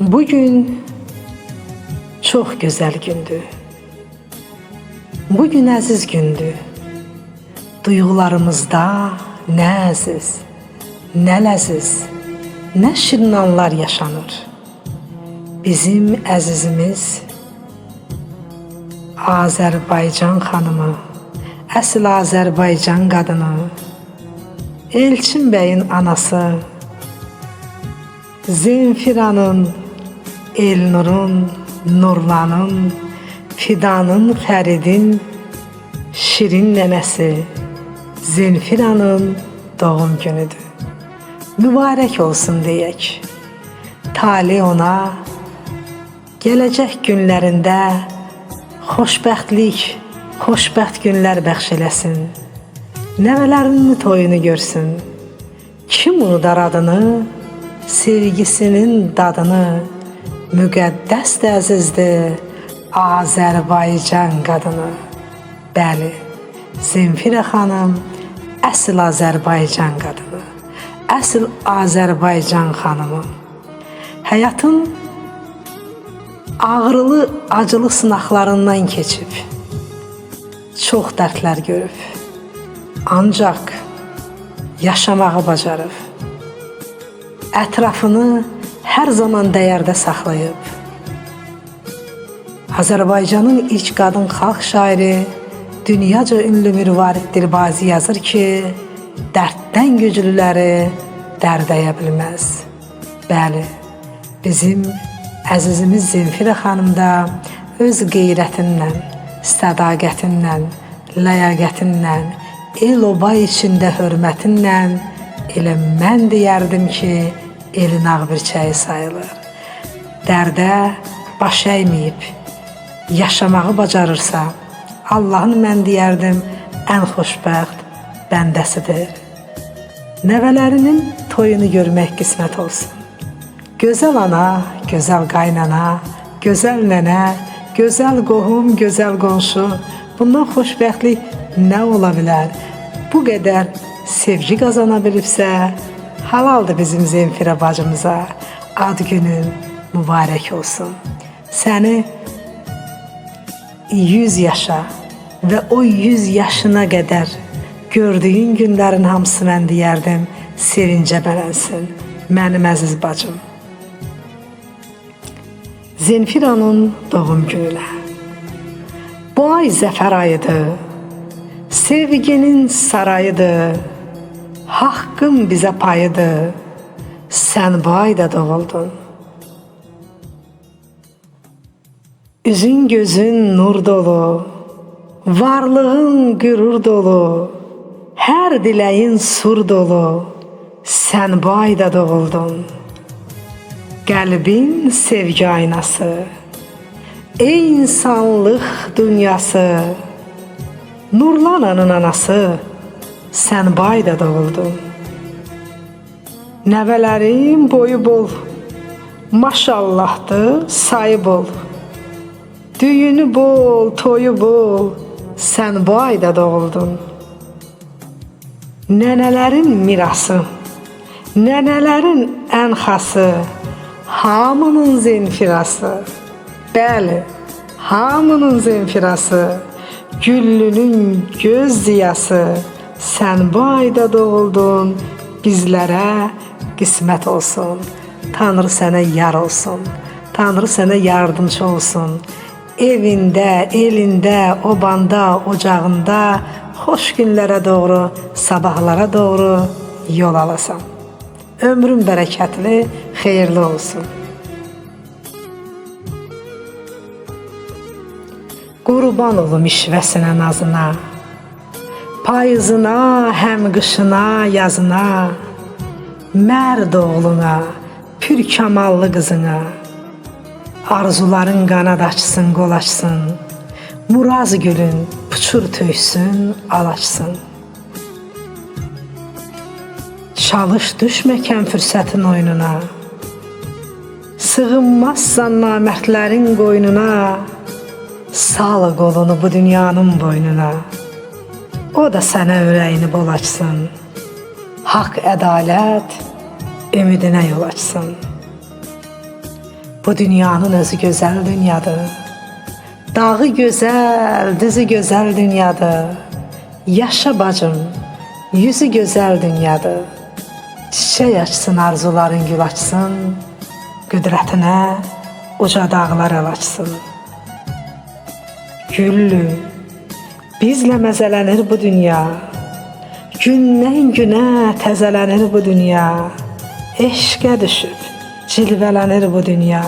Bugün çok güzel gündü. Bugün əziz gündü. Duyğularımızda nə əziz, nə ləziz, nə şirin anlar yaşanır. Bizim əzizimiz Azərbaycan xanımı, əsl Azərbaycan qadını, Elçin bəyin anası, Zenfiranın, Elnurun, Nurlanın, Fidanın, Fəridin, Şirin nənəsi, Zenfiranın doğum günüdür. Mübarək olsun deyək. Tali ona gələcək günlərində xoşbəxtlik, xoşbəxt günlər bəxş eləsin. Nəvələrinin toyunu görsün. Kim unudar adını, sevgisinin dadını, müqəddəs də əzizdir Azərbaycan qadını. Bəli, Zemfira xanım əsl Azərbaycan qadını, əsl Azərbaycan xanımı. Həyatın ağrılı, acılı sınaqlarından keçib, çox dərdlər görüb. Ancaq yaşamağı bacarıb. Ətrafını hər zaman dəyərdə saxlayıb. Azərbaycanın ilk qadın xalq şairi dünyaca ünlü Mirvarid Dilbazi yazır ki, dərddən güclüləri dərdəyə bilməz. Bəli, bizim əzizimiz Zemfira xanım da öz qeyrətinlə, sədaqətinlə, ləyaqətinlə, el oba içində hörmətinlə elə mən deyərdim ki, elin ağ bir çayı sayılır. Dərdə baş əyməyib, yaşamağı bacarırsa, Allahın mən deyərdim ən xoşbəxt bəndəsidir. Nəvələrinin toyunu görmək qismət olsun. Gözəl ana, gözəl qaynana, gözəl nənə, gözəl qohum, gözəl qonşu. Bundan xoşbəxtlik nə ola bilər? Bu qədər sevgi qazana bilibsə, halaldır bizim Zemfira bacımıza. Ad günün mübarək olsun. Səni 100 yaşa və o 100 yaşına qədər gördüyün günlərin hamısı mən deyərdim, sevincə bələnsin. Mənim əziz bacım. Zenfiranın doğum gününə. Bu ay zəfər ayıdır. Sevginin sarayıdır. Haqqın bizə payıdır. Sən bu ayda doğuldun. Üzün gözün nur dolu, varlığın qürur dolu, hər diləyin sur dolu. Sən bu ayda doğuldun. Qəlbin sevgi aynası. Ey insanlıq dünyası. Nurlananın anası. Sən bu ayda doğuldun. Nəvələrin boyu bol. Maşallahdır, sayı bol. Düyünü bol, toyu bol. Sən bu ayda doğuldun. Nənələrin mirası, nənələrin ən xası, hamının zenfirası. Bəli, hamının zenfirası, güllünün göz ziyası. Sən bu ayda doğuldun, bizlərə qismət olsun. Tanrı sənə yar olsun. Tanrı sənə yardımcı olsun. Evində, elində, obanda, ocağında xoş günlərə doğru, sabahlara doğru yol alasan. Ömrün bərəkətli, xeyirli olsun. Qurban olum işvəsinə nazına, payızına, həm qışına, yazına, mərd oğluna, pür kamallı qızına, arzuların qanad açsın, qol açsın, Muraz gülün puçur töysün, alaçsın. Çalış düşməkən fürsətin oyununa, Sığınmazsan namərdlərin qoynuna, Sal qolunu bu dünyanın boynuna, O da sənə ürəyini bol açsın, Haqq ədalət ümidinə yol açsın. Bu dünyanın özü gözəl dünyadır. Dağı gözəl, düzü gözəl dünyadır. Yaşa bacım, yüzü gözəl dünyadır. Çiçək açsın arzuların gül açsın. Qüdrətinə uca dağlar əl açsın. Güllü, bizlə məzələnir bu dünya. Gündən günə təzələnir bu dünya. Eşqə düşüb cilvələnir bu dünya.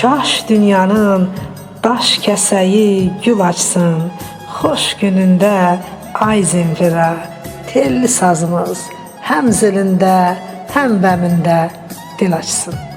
Kaş dünyanın daş kəsəyi gül açsın. Xoş günündə ay zinfirə telli sazımız həm zilində, həm bəmində dil açsın.